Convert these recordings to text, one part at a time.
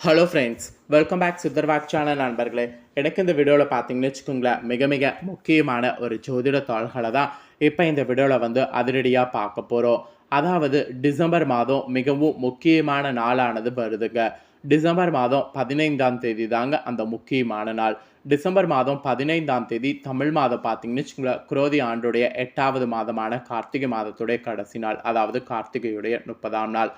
Hello friends welcome back சித்தர்வாக் channel நண்பர்களே. எனக்கு இந்த வீடியோவில் பார்த்தீங்கன்னு வச்சுக்கோங்களேன் மிக மிக முக்கியமான ஒரு ஜோதிட தாள்களை தான் இப்போ இந்த வீடியோவில் வந்து அதிரடியாக பார்க்க போகிறோம் அதாவது டிசம்பர் மாதம் மிகவும் முக்கியமான நாளானது வருதுங்க. டிசம்பர் மாதம் பதினைந்தாம் தேதி தாங்க அந்த முக்கியமான நாள். டிசம்பர் மாதம் பதினைந்தாம் தேதி தமிழ் மாதம் பார்த்தீங்கன்னு வச்சுக்கோங்களேன் குரோதி ஆண்டுடைய எட்டாவது மாதமான கார்த்திகை மாதத்துடைய கடைசி நாள் அதாவது கார்த்திகையுடைய முப்பதாம் நாள்.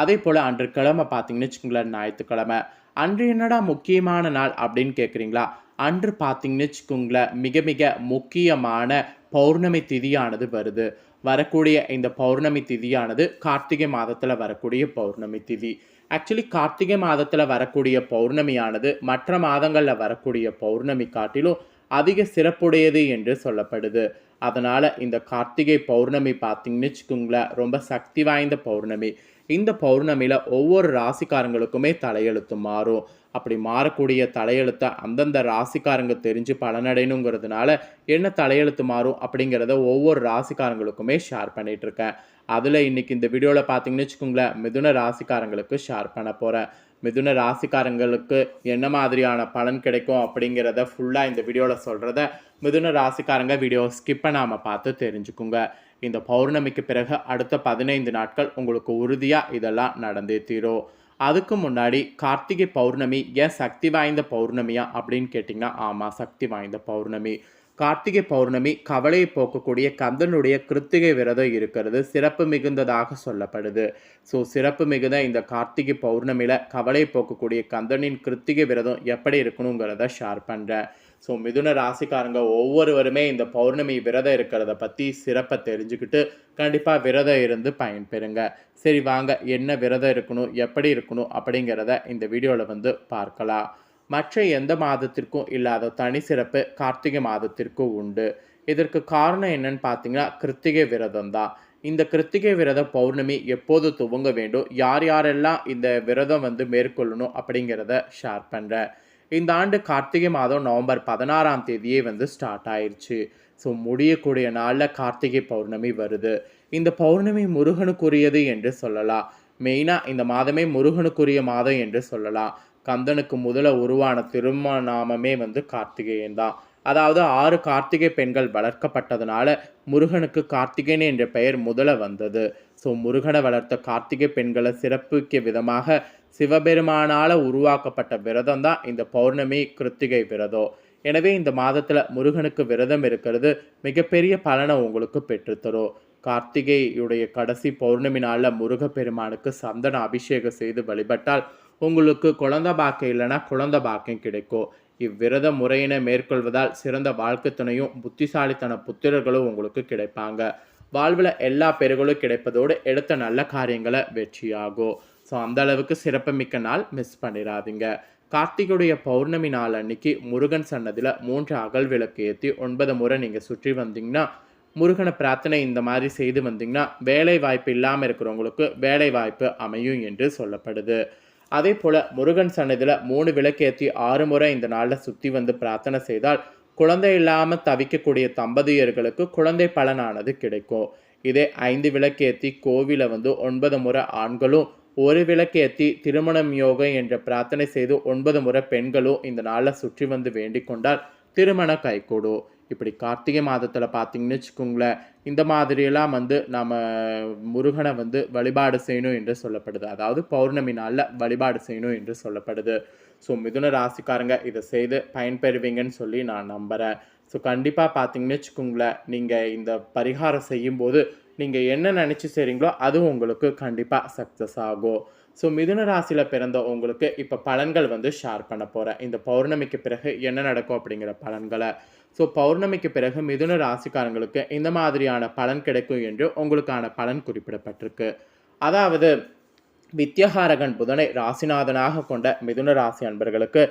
அதே போல் அன்று கிழமை பார்த்தீங்கன்னு வச்சுக்கோங்களேன் ஞாயிற்றுக்கிழமை. அன்று என்னடா முக்கியமான நாள் அப்படின்னு கேட்குறீங்களா அன்று பார்த்தீங்கன்னு வச்சுக்கோங்களேன் மிக மிக முக்கியமான பௌர்ணமி திதியானது வருது. வரக்கூடிய இந்த பௌர்ணமி திதியானது கார்த்திகை மாதத்தில் வரக்கூடிய பௌர்ணமி திதி. ஆக்சுவலி கார்த்திகை மாதத்தில் வரக்கூடிய பௌர்ணமியானது மற்ற மாதங்களில் வரக்கூடிய பௌர்ணமி காட்டிலும் அதிக சிறப்புடையது என்று சொல்லப்படுது. அதனால் இந்த கார்த்திகை பௌர்ணமி பார்த்தீங்கன்னு வச்சுக்கோங்களேன் ரொம்ப சக்தி வாய்ந்த பௌர்ணமி. இந்த பௌர்ணமியில் ஒவ்வொரு ராசிக்காரங்களுக்குமே தலையெழுத்து மாறும். அப்படி மாறக்கூடிய தலையெழுத்தை அந்தந்த ராசிக்காரங்க தெரிஞ்சு பலனடையணுங்கிறதுனால என்ன தலையெழுத்து மாறும் அப்படிங்கிறத ஒவ்வொரு ராசிக்காரங்களுக்குமே ஷேர் பண்ணிகிட்ருக்கேன் அதில் இன்றைக்கி இந்த வீடியோவில் பார்த்தீங்கன்னு வச்சுக்கோங்களேன் மிதுன ராசிக்காரங்களுக்கு ஷேர் பண்ண போகிறேன் மிதுன ராசிக்காரங்களுக்கு என்ன மாதிரியான பலன் கிடைக்கும் அப்படிங்கிறத ஃபுல்லாக இந்த வீடியோவில் சொல்கிறத மிதுன ராசிக்காரங்க வீடியோ ஸ்கிப் பண்ணாமல் பார்த்து தெரிஞ்சுக்குங்க. இந்த பௌர்ணமிக்கு பிறகு அடுத்த பதினைந்து நாட்கள் உங்களுக்கு உறுதியாக இதெல்லாம் நடந்தே தீரும். அதுக்கு முன்னாடி கார்த்திகை பௌர்ணமி ஏன் சக்தி வாய்ந்த பௌர்ணமியா அப்படின்னு கேட்டிங்கன்னா ஆமாம் சக்தி வாய்ந்த பௌர்ணமி. கார்த்திகை பௌர்ணமி கவலையை போக்கக்கூடிய கந்தனுடைய கிருத்திகை விரதம் இருக்கிறது. சிறப்பு மிகுந்ததாக சொல்லப்படுது. ஸோ சிறப்பு மிகுந்த இந்த கார்த்திகை பௌர்ணமியில் கவலையை போக்கக்கூடிய கந்தனின் கிருத்திகை விரதம் எப்படி இருக்கணுங்கிறத ஷேர் பண்ணுறேன் ஸோ மிதுன ராசிக்காரங்க ஒவ்வொருவருமே இந்த பௌர்ணமி விரதம் இருக்கிறத பற்றி சிறப்பை தெரிஞ்சுக்கிட்டு கண்டிப்பாக விரதம் இருந்து பயன்பெறுங்க. சரி வாங்க என்ன விரதம் இருக்கணும் எப்படி இருக்கணும் அப்படிங்கிறத இந்த வீடியோவில் வந்து பார்க்கலாம். மற்ற எந்த மாதத்திற்கும் இல்லாத தனி சிறப்பு கார்த்திகை மாதத்திற்கும் உண்டு. இதற்கு காரணம் என்னன்னு பார்த்தீங்கன்னா கிருத்திகை விரதம் தான். இந்த கிருத்திகை விரத பௌர்ணமி எப்போது துவங்க வேண்டும் யார் யாரெல்லாம் இந்த விரதம் வந்து மேற்கொள்ளணும் அப்படிங்கிறத ஷேர் பண்ணுறேன் இந்த ஆண்டு கார்த்திகை மாதம் நவம்பர் பதினாறாம் தேதியே வந்து ஸ்டார்ட் ஆயிடுச்சு ஸோ முடியக்கூடிய நாளில் கார்த்திகை பௌர்ணமி வருது. இந்த பௌர்ணமி முருகனுக்குரியது என்று சொல்லலாம். மெயினாக இந்த மாதமே முருகனுக்குரிய மாதம் என்று சொல்லலாம். கந்தனுக்கு முதல உருவான திருமணாமமே வந்து கார்த்திகேயன் தான். அதாவது ஆறு கார்த்திகை பெண்கள் வளர்க்கப்பட்டதுனால முருகனுக்கு கார்த்திகேயன் என்ற பெயர் முதல வந்தது. ஸோ முருகனை வளர்த்த கார்த்திகை பெண்களை சிறப்பிக்க விதமாக சிவபெருமானால் உருவாக்கப்பட்ட விரதம் தான் இந்த பௌர்ணமி கிருத்திகை விரதம். எனவே இந்த மாதத்தில் முருகனுக்கு விரதம் இருக்கிறது மிகப்பெரிய பலனை உங்களுக்கு பெற்றுத்தரும். கார்த்திகையுடைய கடைசி பௌர்ணமி நாளில் முருகப்பெருமானுக்கு சந்தன அபிஷேகம் செய்து வழிபட்டால் உங்களுக்கு குழந்த பாக்கியம் இல்லைன்னா குழந்த பாக்கியம் கிடைக்கும். இவ்விரத முறையினை மேற்கொள்வதால் சிறந்த வாழ்க்கை துணையும் புத்திசாலித்தன புத்திரர்களும் உங்களுக்கு கிடைப்பாங்க. வாழ்வில் எல்லா பேர்களும் கிடைப்பதோடு எடுத்த நல்ல காரியங்களை வெற்றியாகும். ஸோ அந்த அளவுக்கு சிறப்புமிக்க நாள் மிஸ் பண்ணிடாதீங்க. கார்த்திகையுடைய பௌர்ணமி நாள் அன்னைக்கு முருகன் சன்னதியில் மூன்று அகல் விளக்கு ஏற்றி ஒன்பது முறை நீங்கள் சுற்றி வந்தீங்கன்னா முருகனை பிரார்த்தனை இந்த மாதிரி செய்து வந்தீங்கன்னா வேலை வாய்ப்பு இல்லாமல் இருக்கிறவங்களுக்கு வேலை வாய்ப்பு அமையும் என்று சொல்லப்படுது. அதே போல் முருகன் சன்னதியில் மூணு விளக்கேற்றி ஆறு முறை இந்த நாளில் சுற்றி வந்து பிரார்த்தனை செய்தால் குழந்தை இல்லாமல் தவிக்கக்கூடிய தம்பதியர்களுக்கு குழந்தை பலனானது கிடைக்கும். இதே ஐந்து விளக்கேற்றி கோவிலை வந்து ஒன்பது முறை ஆண்களும் ஒரு விளக்கேற்றி திருமணம் யோகம் என்ற பிரார்த்தனை செய்து ஒன்பது முறை பெண்களும் இந்த நாளில் சுற்றி வந்து வேண்டிக் கொண்டால் திருமணம் கைகூடும். இப்படி கார்த்திகை மாதத்தில் பார்த்தீங்கன்னு வச்சுக்கோங்களேன் இந்த மாதிரியெல்லாம் வந்து நம்ம முருகனை வந்து வழிபாடு செய்யணும் என்று சொல்லப்படுது. அதாவது பௌர்ணமி நாளில் வழிபாடு செய்யணும் என்று சொல்லப்படுது. ஸோ மிதுன ராசிக்காரங்க இதை செய்து பயன்பெறுவீங்கன்னு சொல்லி நான் நம்புகிறேன் ஸோ கண்டிப்பாக பார்த்தீங்கன்னு வச்சுக்கோங்களேன் நீங்கள் இந்த பரிகாரம் செய்யும்போது நீங்கள் என்ன நினச்சி செய்கிறீங்களோ அது உங்களுக்கு கண்டிப்பாக சக்ஸஸ் ஆகும். ஸோ மிதுன ராசியில் பிறந்த உங்களுக்கு இப்போ பலன்கள் வந்து ஷேர் பண்ண போகிறேன் இந்த பௌர்ணமிக்கு பிறகு என்ன நடக்கும் அப்படிங்கிற பலன்களை. ஸோ பௌர்ணமிக்கு பிறகு மிதுன ராசிக்காரங்களுக்கு இந்த மாதிரியான பலன் கிடைக்கும் என்று உங்களுக்கான பலன் குறிப்பிடப்பட்டிருக்கு. அதாவது வித்யகாரகன் புதனை ராசிநாதனாக கொண்ட மிதுன ராசி அன்பர்களுக்கு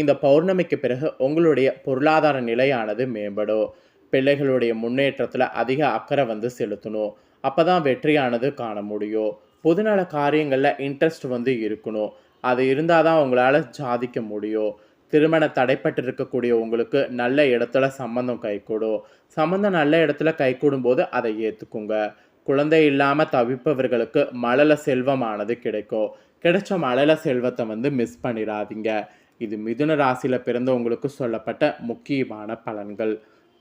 இந்த பௌர்ணமிக்கு பிறகு உங்களுடைய பொருளாதார நிலையானது மேம்படும். பிள்ளைகளுடைய முன்னேற்றத்தில் அதிக அக்கறை வந்து செலுத்தணும். அப்போ தான் வெற்றியானது காண முடியும். பொதுநல காரியங்களில் இன்ட்ரெஸ்ட் வந்து இருக்கணும். அது இருந்தால் தான் உங்களால் சாதிக்க முடியும். திருமண தடைப்பட்டிருக்கக்கூடிய உங்களுக்கு நல்ல இடத்துல சம்மந்தம் கைகூடும். சம்மந்தம் நல்ல இடத்துல கைகூடும் போது அதை ஏற்றுக்குங்க குழந்தை இல்லாமல் தவிப்பவர்களுக்கு மழல செல்வமானது கிடைக்கும். கிடைச்ச மழல செல்வத்தை வந்து மிஸ் பண்ணிடாதீங்க இது மிதுன ராசியில் பிறந்தவங்களுக்கு சொல்லப்பட்ட முக்கியமான பலன்கள்.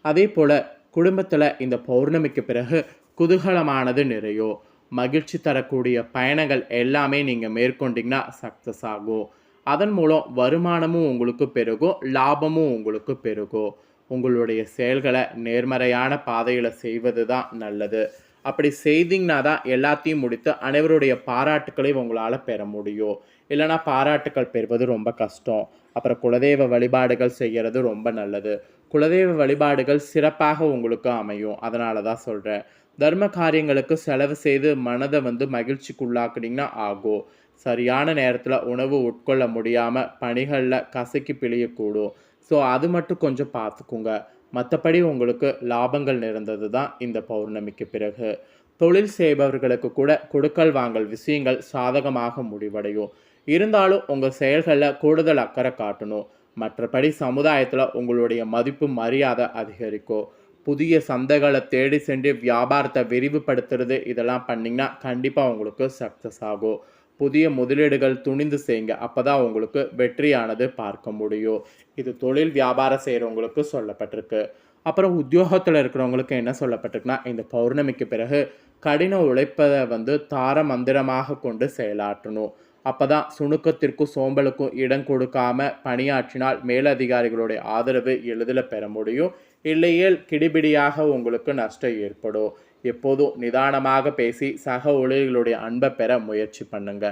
அதே போல் குடும்பத்தில் இந்த பௌர்ணமிக்கு பிறகு குதூகலமானது நிறையோ மகிழ்ச்சி தரக்கூடிய பயணங்கள் எல்லாமே நீங்கள் மேற்கொண்டிங்கன்னா சக்ஸஸ் ஆகும். அதன் மூலம் வருமானமும் உங்களுக்கு பெருகும் லாபமும் உங்களுக்கு பெருகும் உங்களுடைய செயல்களை நேர்மறையான பாதையில் செய்வது தான் நல்லது. அப்படி செய்தீங்கன்னா தான் எல்லாத்தையும் முடித்து அனைவருடைய பாராட்டுக்களை உங்களால் பெற முடியும். இல்லைனா பாராட்டுக்கள் பெறுவது ரொம்ப கஷ்டம். அப்புறம் குலதெய்வ வழிபாடுகள் செய்கிறது ரொம்ப நல்லது. குலதெய்வ வழிபாடுகள் சிறப்பாக உங்களுக்கு அமையும். அதனால தான் சொல்கிறேன் தர்ம காரியங்களுக்கு செலவு செய்து மனதை வந்து மகிழ்ச்சிக்குள்ளாக்குனீங்கன்னா ஆகும். சரியான நேரத்தில் உணவு உட்கொள்ள முடியாமல் பணிகளில் கசக்கி பிழியக்கூடும். ஸோ அது மட்டும் கொஞ்சம் பார்த்துக்குங்க மற்றபடி உங்களுக்கு லாபங்கள் நிறைந்தது தான் இந்த பௌர்ணமிக்கு பிறகு. தொழில் செய்பவர்களுக்கு கூட கொடுக்கல் வாங்கல் விஷயங்கள் சாதகமாக முடிவடையும். இருந்தாலும் உங்கள் செயல்களில் கூடுதல் அக்கறை காட்டணும். மற்றபடி சமுதாயத்தில் உங்களுடைய மதிப்பு மரியாதை அதிகரிக்கும். புதிய சந்தைகளை தேடி சென்று வியாபாரத்தை விரிவுபடுத்துறது இதெல்லாம் பண்ணிங்கன்னா கண்டிப்பாக உங்களுக்கு சக்ஸஸ் ஆகும். புதிய முதலீடுகள் துணிந்து செய்யுங்க. அப்போ தான் உங்களுக்கு வெற்றியானது பார்க்க முடியும். இது தொழில் வியாபாரம் செய்கிறவங்களுக்கு சொல்லப்பட்டிருக்கு. அப்புறம் உத்தியோகத்தில் இருக்கிறவங்களுக்கு என்ன சொல்லப்பட்டிருக்குன்னா இந்த பௌர்ணமிக்கு பிறகு கடின உழைப்பதை வந்து தார மந்திரமாக கொண்டு செயலாற்றணும். அப்போ தான் சுணுக்கத்திற்கும் சோம்பலுக்கும் இடம் கொடுக்காம பணியாற்றினால் மேலதிகாரிகளுடைய ஆதரவு எளிதில் பெற முடியும். இல்லையேல் கிடிபிடியாக உங்களுக்கு நஷ்டம் ஏற்படும். எப்போதும் நிதானமாக பேசி சக ஊழியர்களுடைய அன்பை பெற முயற்சி பண்ணுங்க.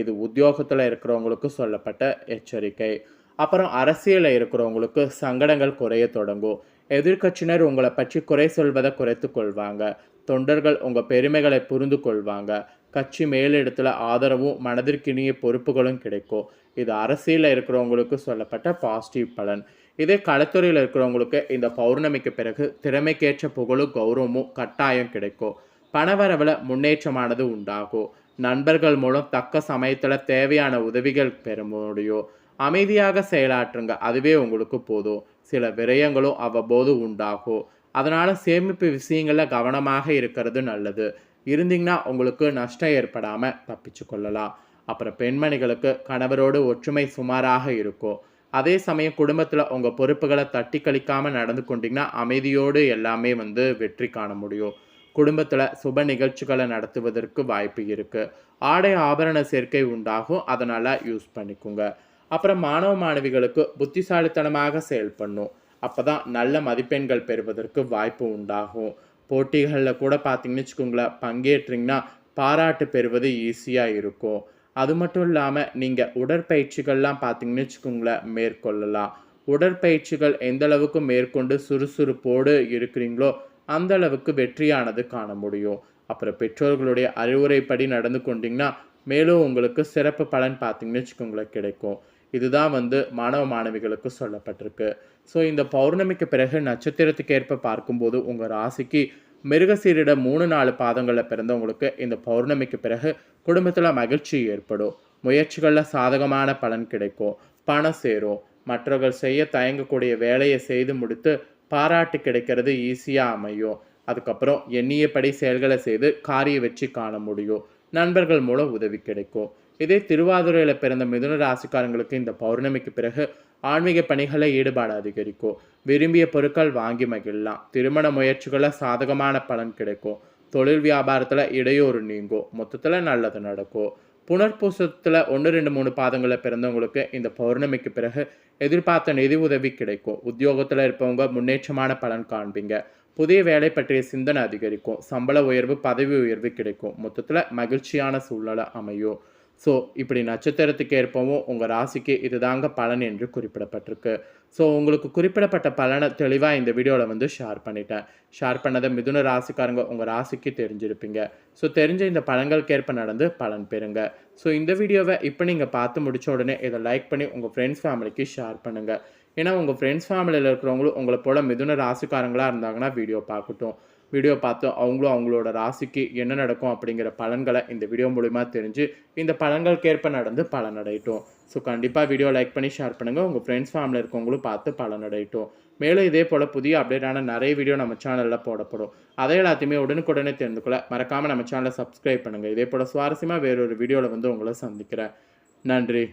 இது உத்தியோகத்தில் இருக்கிறவங்களுக்கு சொல்லப்பட்ட எச்சரிக்கை. அப்புறம் அரசியலில் இருக்கிறவங்களுக்கு சங்கடங்கள் குறைய தொடங்கும். எதிர்கட்சியினர் உங்களை பற்றி குறை சொல்வதை குறைத்து கொள்வாங்க. தொண்டர்கள் உங்கள் பெருமைகளை புரிந்து கொள்வாங்க. கட்சி மேலிடத்தில் ஆதரவும் மனதிற்கினிய பொறுப்புகளும் கிடைக்கும். இது அரசியலில் இருக்கிறவங்களுக்கு சொல்லப்பட்ட பாசிட்டிவ் பலன். இதே கலைத்துறையில் இருக்கிறவங்களுக்கு இந்த பௌர்ணமிக்கு பிறகு திறமைக்கேற்ற புகழும் கௌரவமும் கட்டாயம் கிடைக்கும். பணவரவில் முன்னேற்றமானது உண்டாகும். நண்பர்கள் மூலம் தக்க சமயத்தில் தேவையான உதவிகள் பெற முடியும். அமைதியாக செயலாற்றுங்க அதுவே உங்களுக்கு போதும். சில விரயங்களும் அவ்வப்போது உண்டாகும். அதனால் சேமிப்பு விஷயங்களில் கவனமாக இருக்கிறது நல்லது. இருந்தீங்கன்னா உங்களுக்கு நஷ்டம் ஏற்படாமல் தப்பிச்சு கொள்ளலாம். அப்புறம் பெண்மணிகளுக்கு கணவரோடு ஒற்றுமை சுமாராக இருக்கும். அதே சமயம் குடும்பத்தில் உங்கள் பொறுப்புகளை தட்டி கழிக்காமல் நடந்து கொண்டிங்கன்னா அமைதியோடு எல்லாமே வந்து வெற்றி காண முடியும். குடும்பத்தில் சுப நிகழ்ச்சிகளை நடத்துவதற்கு வாய்ப்பு இருக்குது ஆடை ஆபரண சேர்க்கை உண்டாகும். அதனால் யூஸ் பண்ணிக்கோங்க. அப்புறம் மாணவ மாணவிகளுக்கு புத்திசாலித்தனமாக செயல்படணும் அப்போ தான் நல்ல மதிப்பெண்கள் பெறுவதற்கு வாய்ப்பு உண்டாகும். போட்டிகளில் கூட பார்த்தீங்கன்னு வச்சுக்கோங்களேன் பங்கேற்றிங்கன்னா பாராட்டு பெறுவது ஈஸியாக இருக்கும். அது மட்டும் இல்லாமல் நீங்கள் உடற்பயிற்சிகள்லாம் பார்த்தீங்கன்னு வச்சுக்கோங்களேன் மேற்கொள்ளலாம். உடற்பயிற்சிகள் எந்த அளவுக்கு மேற்கொண்டு சுறுசுறுப்போடு இருக்கிறீங்களோ அந்த அளவுக்கு வெற்றியானது காண முடியும். அப்புறம் பெற்றோர்களுடைய அறிவுரைப்படி நடந்து கொண்டீங்கன்னா மேலும் உங்களுக்கு சிறப்பு பலன் பார்த்தீங்கன்னு வச்சுக்கோங்களேன் கிடைக்கும். இதுதான் வந்து மாணவ மாணவிகளுக்கு சொல்லப்பட்டிருக்கு. ஸோ இந்த பௌர்ணமிக்கு பிறகு நட்சத்திரத்துக்கு ஏற்ப பார்க்கும்போது உங்கள் ராசிக்கு மிருகசீரிட மூணு நாலு பாதங்களில் பிறந்தவங்களுக்கு இந்த பௌர்ணமிக்கு பிறகு குடும்பத்தில் மகிழ்ச்சி ஏற்படும். முயற்சிகளில் சாதகமான பலன் கிடைக்கும். பணம் சேரும். மற்றவர்கள் செய்ய தயங்கக்கூடிய வேலையை செய்து முடித்து பாராட்டு கிடைக்கிறது ஈஸியாக அமையும். அதுக்கப்புறம் எண்ணியபடி செயல்களை செய்து காரிய வெற்றி காண முடியும். நண்பர்கள் மூலம் உதவி கிடைக்கும். இதே திருவாதுரையில் பிறந்த மிதுன ராசிக்காரங்களுக்கு இந்த பௌர்ணமிக்கு பிறகு ஆன்மீக பணிகளை ஈடுபாடு அதிகரிக்கும். விரும்பிய பொருட்கள் வாங்கி மகிழலாம். திருமண முயற்சிகளில் சாதகமான பலன் கிடைக்கும். தொழில் வியாபாரத்தில் இடையூறு நீங்கும். மொத்தத்தில் நல்லது நடக்கும். புனர்பூசத்தில் ஒன்று ரெண்டு மூணு பாதங்களில் பிறந்தவங்களுக்கு இந்த பௌர்ணமிக்கு பிறகு எதிர்பார்த்த நிதி உதவி கிடைக்கும். உத்தியோகத்தில் இருப்பவங்க முன்னேற்றமான பலன் காண்பீங்க. புதிய வேலை பற்றிய சிந்தனை அதிகரிக்கும். சம்பள உயர்வு பதவி உயர்வு கிடைக்கும். மொத்தத்தில் மகிழ்ச்சியான சூழ்நிலை அமையும். ஸோ இப்படி நட்சத்திரத்துக்கு ஏற்பவும் உங்கள் ராசிக்கு இதுதாங்க பலன் என்று குறிப்பிடப்பட்டிருக்கு. ஸோ உங்களுக்கு குறிப்பிடப்பட்ட பலனை தெளிவாக இந்த வீடியோவில் வந்து ஷேர் பண்ணிட்டேன். ஷேர் பண்ணதை மிதுன ராசிக்காரங்க உங்கள் ராசிக்கு தெரிஞ்சிருப்பீங்க. ஸோ தெரிஞ்ச இந்த பலன்களுக்கேற்ப நடந்து பலன் பெறுங்க. ஸோ இந்த வீடியோவை இப்போ நீங்கள் பார்த்து முடிச்ச உடனே இதை லைக் பண்ணி உங்கள் ஃப்ரெண்ட்ஸ் ஃபேமிலிக்கு ஷேர் பண்ணுங்கள் ஏன்னா உங்கள் ஃப்ரெண்ட்ஸ் ஃபேமிலியில் இருக்கிறவங்களும் உங்களை போல் மிதுன ராசிக்காரங்களாக இருந்தாங்கன்னா வீடியோ பார்க்கட்டும். வீடியோ பார்த்து அவங்களும் அவங்களோட ராசிக்கு என்ன நடக்கும் அப்படிங்கிற பலன்களை இந்த வீடியோ மூலிமா தெரிஞ்சு இந்த பலன்களுக்கேற்ப நடந்து பலனடையட்டும். ஸோ கண்டிப்பாக வீடியோ லைக் பண்ணி ஷேர் பண்ணுங்கள் உங்கள் ஃப்ரெண்ட்ஸ் ஃபேமிலியில் இருக்கவங்களும் பார்த்து பலனடையட்டும். மேலும் இதே போல் புதிய அப்டேட்டான நிறைய வீடியோ நம்ம சேனலில் போடப்படும். அதை எல்லாத்தையுமே உடனுக்குடனே தெரிந்து கொள்ள மறக்காமல் நம்ம சேனலை சப்ஸ்கிரைப் பண்ணுங்கள் இதே போல் சுவாரஸ்யமாக வேறொரு வீடியோவில் வந்து உங்களை சந்திக்கிறேன். நன்றி.